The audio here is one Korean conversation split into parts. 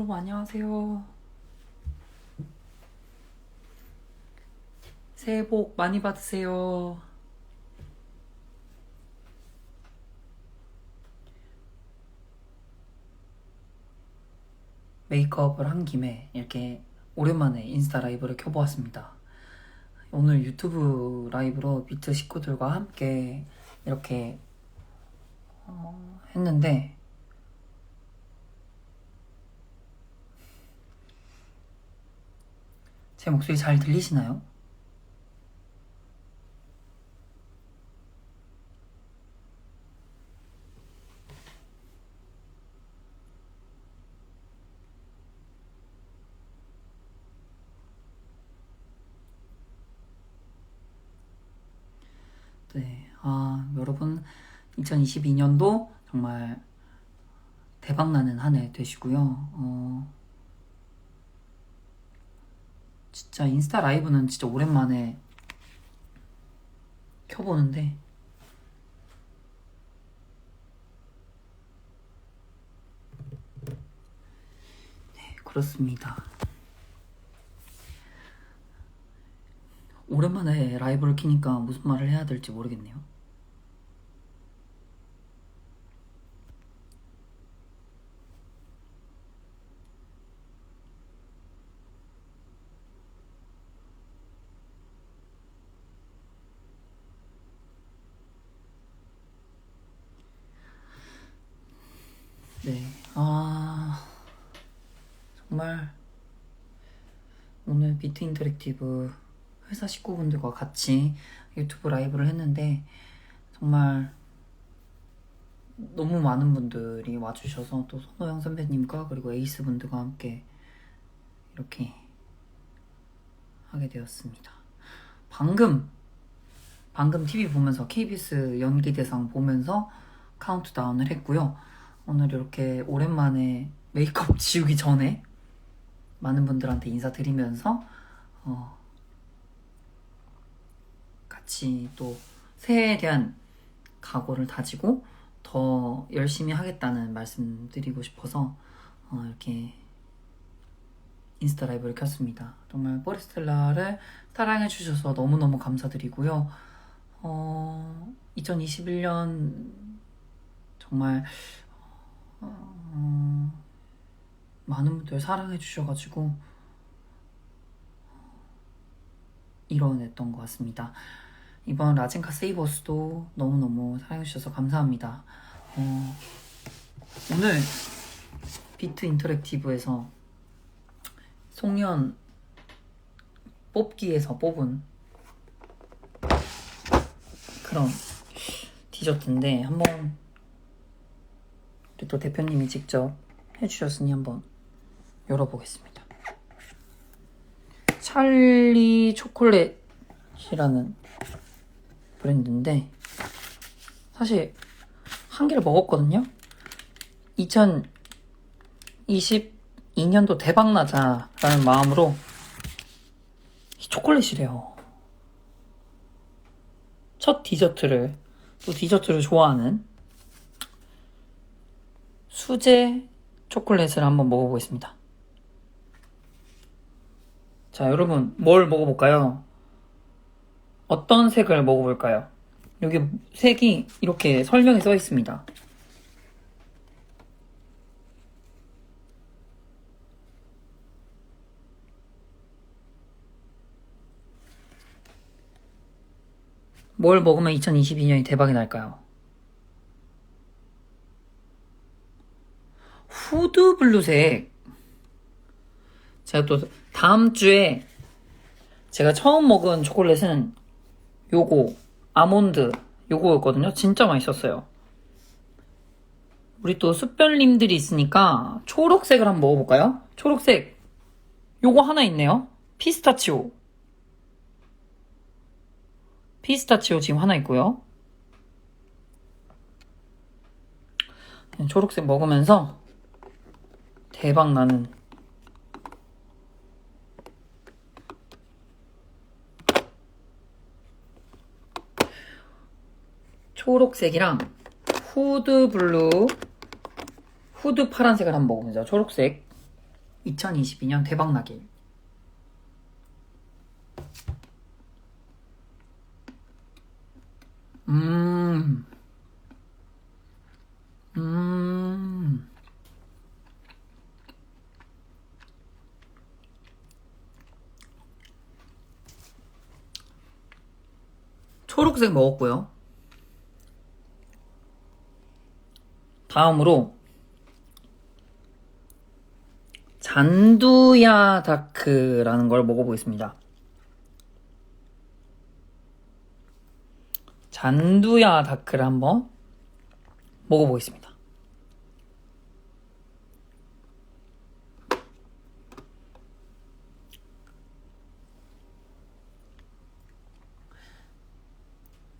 여러분 안녕하세요. 새해 복 많이 받으세요. 메이크업을 한 김에 이렇게 오랜만에 인스타 라이브를 켜보았습니다. 오늘 유튜브 라이브로 비트 식구들과 함께 이렇게 어, 했는데 제 목소리 잘 들리시나요? 네, 아, 여러분, 2022년도 정말 대박나는 한 해 되시고요. 어, 진짜 인스타 라이브는 진짜 오랜만에 켜보는데. 네 그렇습니다. 오랜만에 라이브를 키니까 무슨 말을 해야 될지 모르겠네요 네, 아 정말 오늘 비트 인터랙티브 회사 식구분들과 같이 유튜브 라이브를 했는데 정말 너무 많은 분들이 와주셔서 또 손호영 선배님과 그리고 에이스 분들과 함께 이렇게 하게 되었습니다. 방금 방금 TV 보면서 KBS 연기 대상 보면서 카운트다운을 했고요. 오늘 이렇게 오랜만에 메이크업 지우기 전에 많은 분들한테 인사드리면서 어, 같이 또 새해에 대한 각오를 다지고 더 열심히 하겠다는 말씀 드리고 싶어서 어, 이렇게 인스타 라이브를 켰습니다. 정말 포레스텔라를 사랑해 주셔서 너무너무 감사드리고요. 어, 2021년 정말 어, 많은 분들 사랑해 주셔가지고 이뤄냈던 것 같습니다. 이번 라젠카 세이버스도 너무너무 사랑해 주셔서 감사합니다. 어, 오늘 비트 인터랙티브에서 송년 뽑기에서 뽑은 그런 디저트인데 한번 또 대표님이 직접 해주셨으니 한번 열어보겠습니다. 찰리 초콜릿이라는 브랜드인데 사실 한 개를 먹었거든요. 2022년도 대박 나자라는 마음으로 이 초콜릿이래요. 첫 디저트를 또 디저트를 좋아하는 수제 초콜릿을 한번 먹어보겠습니다. 자, 여러분, 뭘 먹어볼까요? 어떤 색을 먹어볼까요? 여기 색이 이렇게 설명이 써 있습니다. 뭘 먹으면 2022년이 대박이 날까요? 후드 블루색. 제가 또 다음 주에 제가 처음 먹은 초콜릿은 요거 아몬드 요거였거든요. 진짜 맛있었어요. 우리 또 숯별님들이 있으니까 초록색을 한번 먹어볼까요? 초록색 요거 하나 있네요. 피스타치오. 피스타치오 지금 하나 있고요. 초록색 먹으면서 대박 나는 초록색이랑 후드 블루, 후드 파란색을 한번 먹어보자. 초록색. 2022년 대박나길. 음. 음. 초록색 먹었고요. 다음으로 잔두야 다크라는 걸 먹어보겠습니다. 잔두야 다크를 한번 먹어보겠습니다.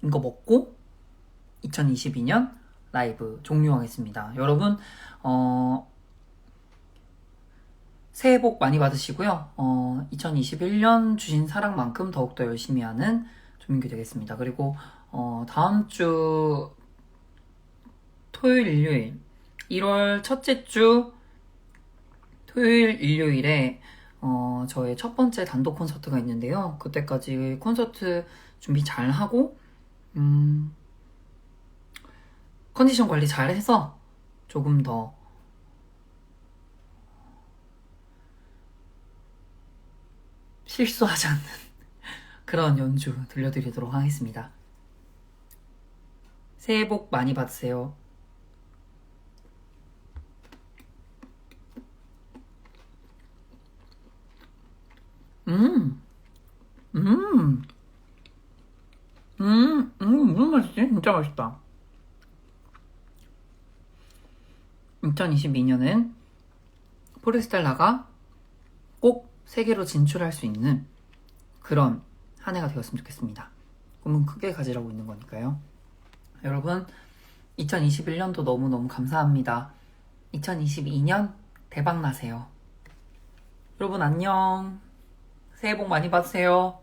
이거 먹고 2022년 라이브 종료하겠습니다. 여러분, 어, 새해 복 많이 받으시고요. 어, 2021년 주신 사랑만큼 더욱더 열심히 하는 조민규 되겠습니다. 그리고, 어, 다음 주 토요일, 일요일, 1월 첫째 주 토요일, 일요일에 어, 저의 첫 번째 단독 콘서트가 있는데요. 그때까지 콘서트 준비 잘 하고, 음, 컨디션 관리 잘 해서 조금 더 실수하지 않는 그런 연주 들려드리도록 하겠습니다. 새해 복 많이 받으세요. 음, 음, 음, 음, 무슨 맛이지? 진짜 맛있다. 2022년은 포레스텔라가 꼭 세계로 진출할 수 있는 그런 한 해가 되었으면 좋겠습니다. 꿈은 크게 가지라고 있는 거니까요. 여러분, 2021년도 너무너무 감사합니다. 2022년 대박 나세요. 여러분 안녕. 새해 복 많이 받으세요.